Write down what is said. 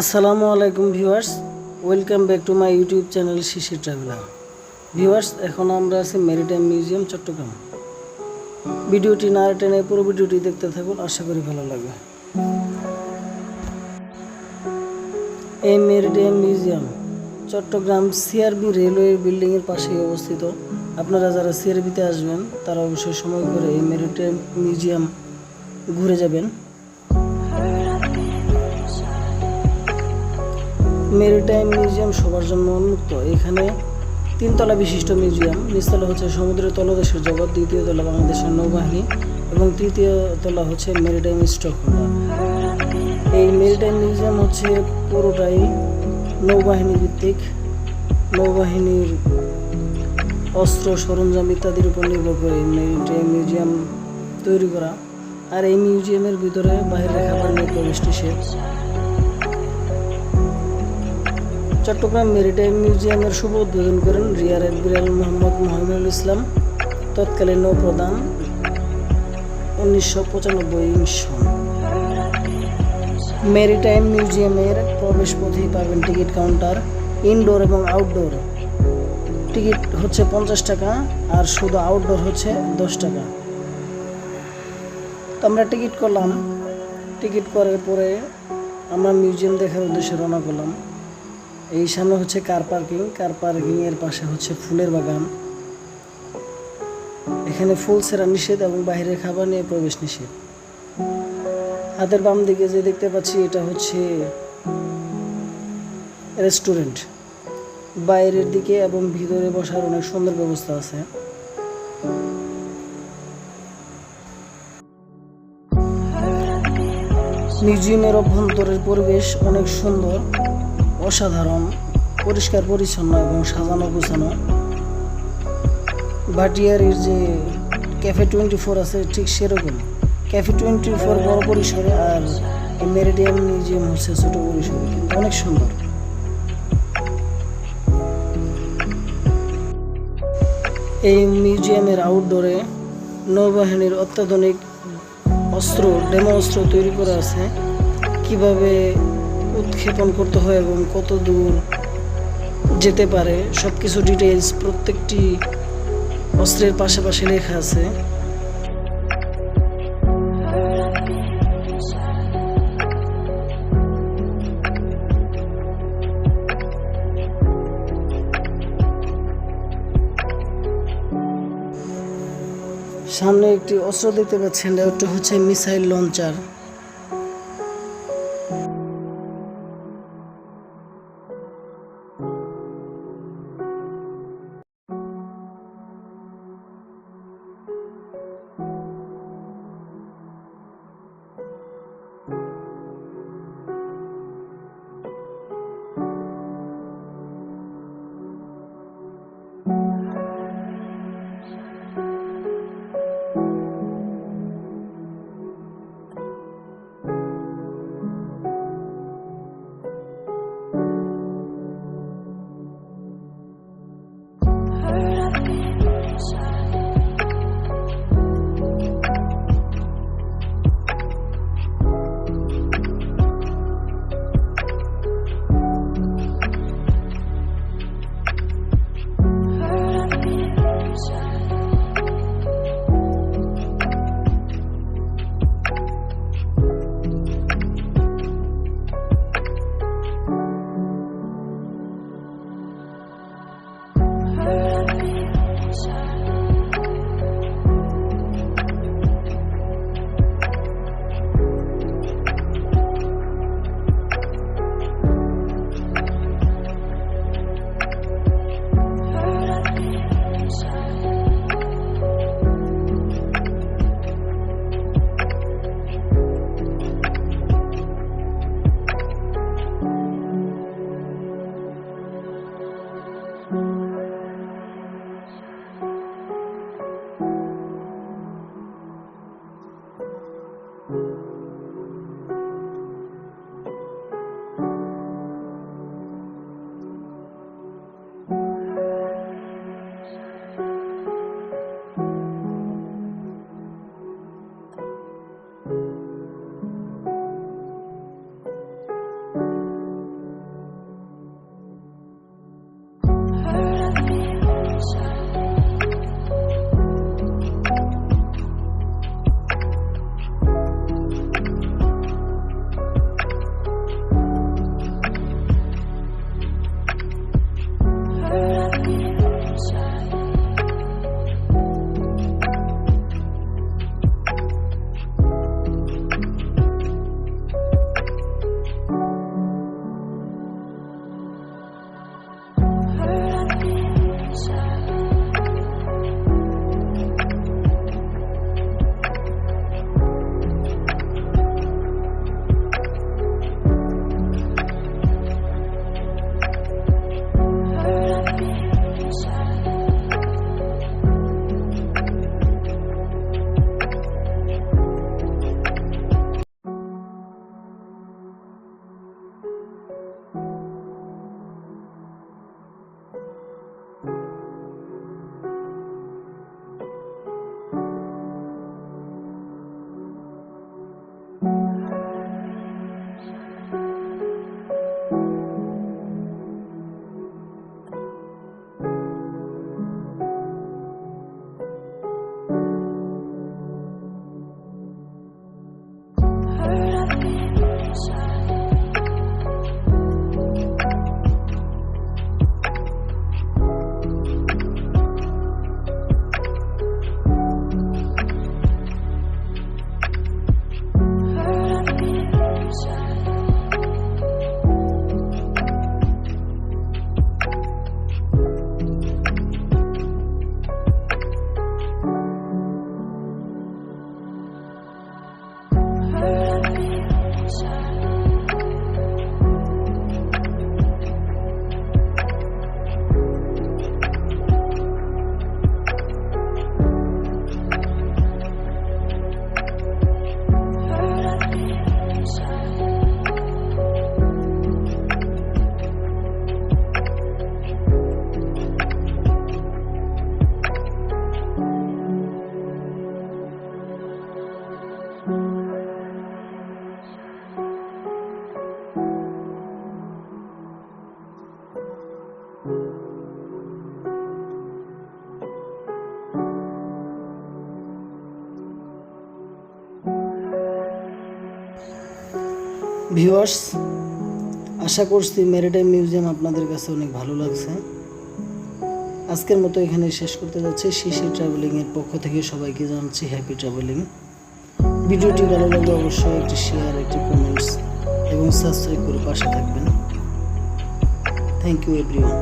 আসসালামু আলাইকুম viewers, welcome back to my YouTube channel Shishir traveller. Viewers, এখন আমরা আছি মেরিটাইম মিউজিয়াম, চট্টগ্রাম। ভিডিওটি না টেনে পুরো ভিডিওটি দেখতে থাকুন, আশা করি ভালো লাগবে। এই maritime museum, Chittagong CRB railway বিল্ডিংয়ের পাশেই অবস্থিত। আপনারা যারা সিআরবিতে আসবেন, তারা অবশ্যই সময় করে এই মেরিটাইম মিউজিয়াম ঘুরে যাবেন। মেরিটাইম মিউজিয়াম সবার জন্য উন্মুক্ত। এখানে তিনতলা বিশিষ্ট মিউজিয়াম নিচতলা হচ্ছে সমুদ্রের তলদেশের জগৎ, দ্বিতীয় তলা বাংলাদেশের নৌবাহিনী এবং তৃতীয় তলা হচ্ছে মেরিটাইম স্টক এই মেরিটাইম মিউজিয়াম হচ্ছে পুরোটাই নৌবাহিনী ভিত্তিক। নৌবাহিনীর অস্ত্র, সরঞ্জাম ইত্যাদির উপর নির্ভর করে মেরিটাইম মিউজিয়াম তৈরি করা। আর এই মিউজিয়ামের ভিতরে বাইরে খাবার নিয়ে প্রবেশ নিষেধ চট্টগ্রাম মেরিটাইম মিউজিয়ামের শুভ উদ্বোধন করেন রিয়ার অ্যাডমিরাল মোহাম্মদ মহিনুল ইসলাম, তৎকালীন নৌপ্রধান, উনিশশো পঁচানব্বই মেরিটাইম মিউজিয়ামের প্রবেশ পথেই পাবেন টিকিট কাউন্টার, ইনডোর এবং আউটডোর। টিকিট হচ্ছে পঞ্চাশ টাকা আর শুধু আউটডোর হচ্ছে দশ টাকা। তো আমরা টিকিট করলাম। টিকিট করার পরে আমরা মিউজিয়াম দেখার উদ্দেশ্যে রওনা করলাম। এই সামনে হচ্ছে কার পার্কিং কার পার্কিং এর পাশে হচ্ছে ফুলের বাগান। এখানে ফুল সেরা নিষেধ এবং বাইরের খাবার নিয়ে প্রবেশ নিষেধ। হাতের বাম দিকে যে দেখতে পাচ্ছি, এটা হচ্ছে রেস্টুরেন্ট বাইরের দিকে এবং ভিতরে বসার অনেক সুন্দর ব্যবস্থা আছে। মিউজিয়ামের অভ্যন্তরের পরিবেশ অনেক সুন্দর। অসাধারণ, পরিষ্কার পরিচ্ছন্ন এবং সাজানো গোছানো। ভাটিয়ারির যে ক্যাফে টোয়েন্টি ফোর আছে, ঠিক সেরকম। ক্যাফে টোয়েন্টি ফোর বড় পরিসরে আর মেরিডিয়াম মিউজিয়াম হচ্ছে ছোট পরিসরে, কিন্তু অনেক সুন্দর। এই মিউজিয়ামের আউটডোরে নৌবাহিনীর অত্যাধুনিক অস্ত্র, ডেমো অস্ত্র তৈরি করা আছে। কীভাবে উৎক্ষেপণ করতে হয় এবং কত দূর যেতে পারে সব কিছু ডিটেলস প্রত্যেকটি অস্ত্রের পাশাপাশি লেখা আছে। সামনে একটি অস্ত্র দেখতে পাচ্ছেন ওটা হচ্ছে মিসাইল লঞ্চার। ভিউয়ার্স, আশা করছি মেরিটাইম মিউজিয়াম আপনাদের কাছে অনেক ভালো লাগছে। আজকের মতো এখানে শেষ করতে যাচ্ছি। শিশি ট্রাভেলিংয়ের পক্ষ থেকে সবাইকে জানাচ্ছি হ্যাপি ট্রাভেলিং ভিডিওটি ভালো লাগলে অবশ্যই একটি শেয়ার একটি কমেন্টস এবং সাবস্ক্রাইব করে পাশে থাকবেন। Thank you everyone